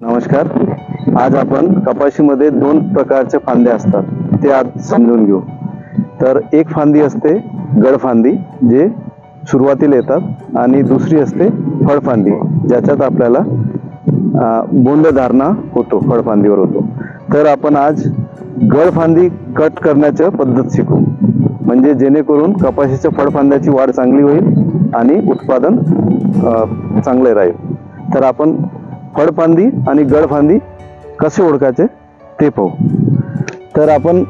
नमस्कार. आज आपण कपाशीमध्ये दोन प्रकारचे फांदे असतात. ते आज समजून घेऊ. तर एक फांदी असते गडफांदी जे सुरुवातीला येतात आणि दुसरी असते फळफांदी ज्याच्यात आपल्याला बोंडधारणा होतो फळफांदीवर होतो. तर आपण आज गळफांदी कट करण्याच्या पद्धत शिकू. म्हणजे जेणेकरून कपाशीच्या फळफांद्याची वाढ चांगली होईल आणि उत्पादन चांगले राहील. तर आपण फळफांदी आणि गडफांदी कसे ओळखायचे ते पाहू. तर आपण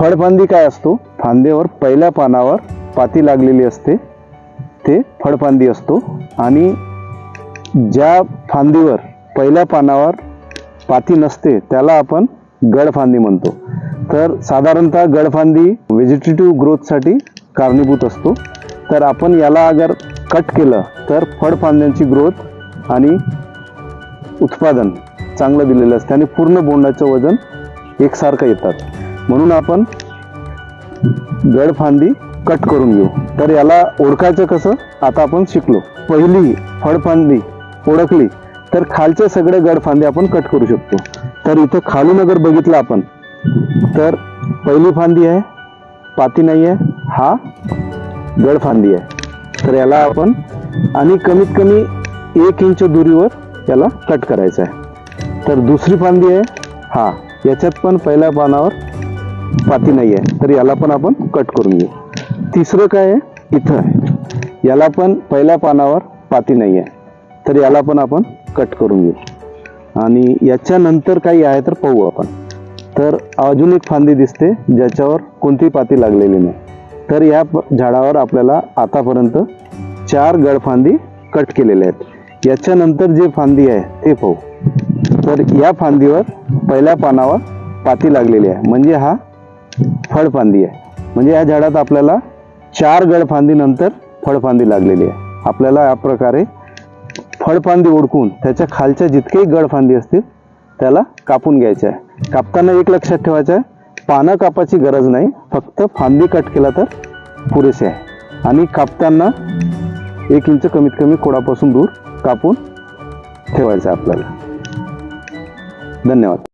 फळफांदी काय असतो? फांद्यावर पहिल्या पानावर पाती लागलेली असते. ते फळफांदी असतो. आणि ज्या फांदीवर पहिल्या पानावर पाती नसते त्याला आपण गडफांदी म्हणतो. तर साधारणतः गडफांदी व्हेजिटेटिव्ह ग्रोथसाठी कारणीभूत असतो. तर आपण याला अगर कट केलं तर फळफांद्यांची ग्रोथ आणि उत्पादन चांगलं दिलेलं असते आणि पूर्ण बोंडाचं वजन एकसारखं येतात. म्हणून आपण गडफांदी कट करून घेऊ. तर याला ओळखायचं कसं? आता आपण शिकलो. पहिली फळफांदी ओळखली तर खालचे सगळे गडफांदे आपण कट करू शकतो. तर इथं खालून अगर बघितलं आपण. तर पहिली फांदी आहे पाती नाही आहे हा गडफांदी आहे. तर याला आपण आणि कमीत कमी एक इंच दुरीवर याला कट करायचं आहे. तर दुसरी फांदी आहे. हा याच्यात पण पहिल्या पानावर पाती नाही आहे. तर याला पण आपण कट करून घेऊ. तिसरं काय आहे? इथं आहे. याला पण पहिल्या पानावर पाती नाही आहे. तर याला पण आपण कट करून घेऊ. आणि याच्यानंतर काही आहे तर पाहू आपण. तर अजून एक फांदी दिसते ज्याच्यावर कोणतीही पाती लागलेली नाही. तर या झाडावर आपल्याला आतापर्यंत चार गळफांदी कट केलेल्या आहेत. याच्यानंतर जे फांदी आहे ते पाहू. तर या फांदीवर पहिल्या पानावर पाती लागलेली आहे. म्हणजे हा फळफांदी आहे. म्हणजे या झाडात आपल्याला चार गडफांदीनंतर फळफांदी लागलेली आहे. आपल्याला या प्रकारे फळफांदी ओळखून त्याच्या खालच्या जितकेही गडफांदी असतील त्याला कापून घ्यायचं आहे. कापताना एक लक्षात ठेवायचं आहे पानं कापाची गरज नाही. फक्त फांदी कट केला तर पुरेसे आहे. आणि कापताना एक इंच कमीत कमी खोडापासून दूर कापून ठेवायचं आहे आपल्याला. धन्यवाद.